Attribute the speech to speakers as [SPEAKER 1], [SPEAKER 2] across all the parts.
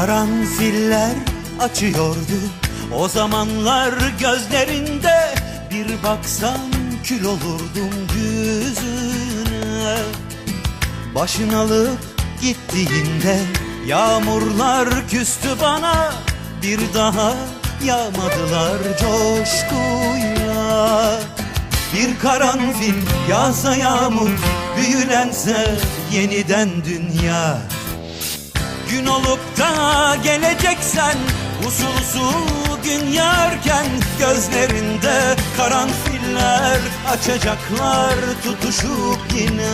[SPEAKER 1] Karanfiller açıyordu. O zamanlar gözlerinde Bir baksan kül olurdum yüzüne. Başın alıp gittiğinde Yağmurlar küstü bana. Bir daha yağmadılar coşkuyla. Bir karanfil yağsa yağmur Büyülense yeniden dünya Gün olup da geleceksen Usul usul gün yarken Gözlerinde karanfiller Açacaklar tutuşup yine.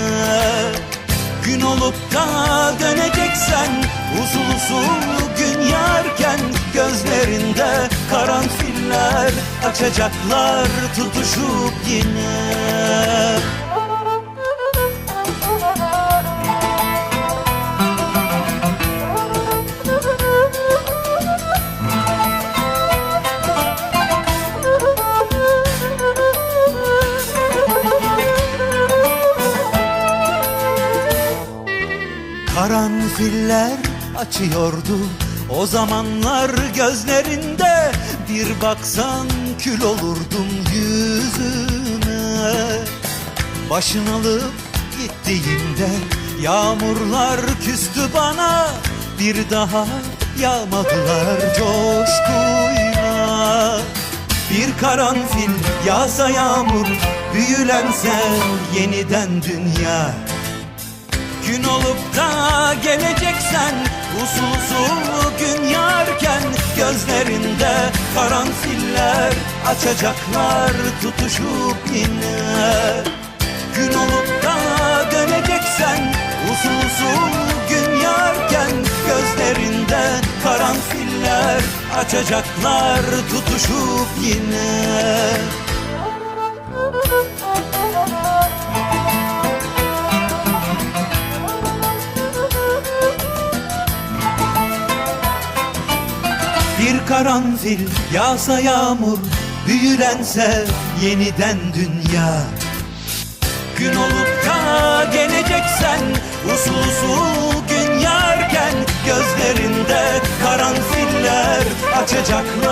[SPEAKER 1] Gün olup da döneceksen Usul usul gün yarken Gözlerinde karanfiller Açacaklar tutuşup yine Karanfiller açıyordu. O zamanlar gözlerinde Bir baksan kül olurdum yüzüme. Başın alıp gittiğinde Yağmurlar küstü bana. Bir daha yağmadılar coşkuyla. Bir karanfil yağsa yağmur Büyülense yeniden dünya Gün olup da geleceksen Usul usul gün yarken Gözlerinde karanfiller Açacaklar tutuşup yine. Gün olup da döneceksen Usul usul gün yarken Gözlerinde karanfiller Açacaklar tutuşup yine Bir karanfil yağsa yağmur Büyülense yeniden dünya. Gün olup da geleceksen Usul usul gün yarken Gözlerinde karanfiller Açacaklar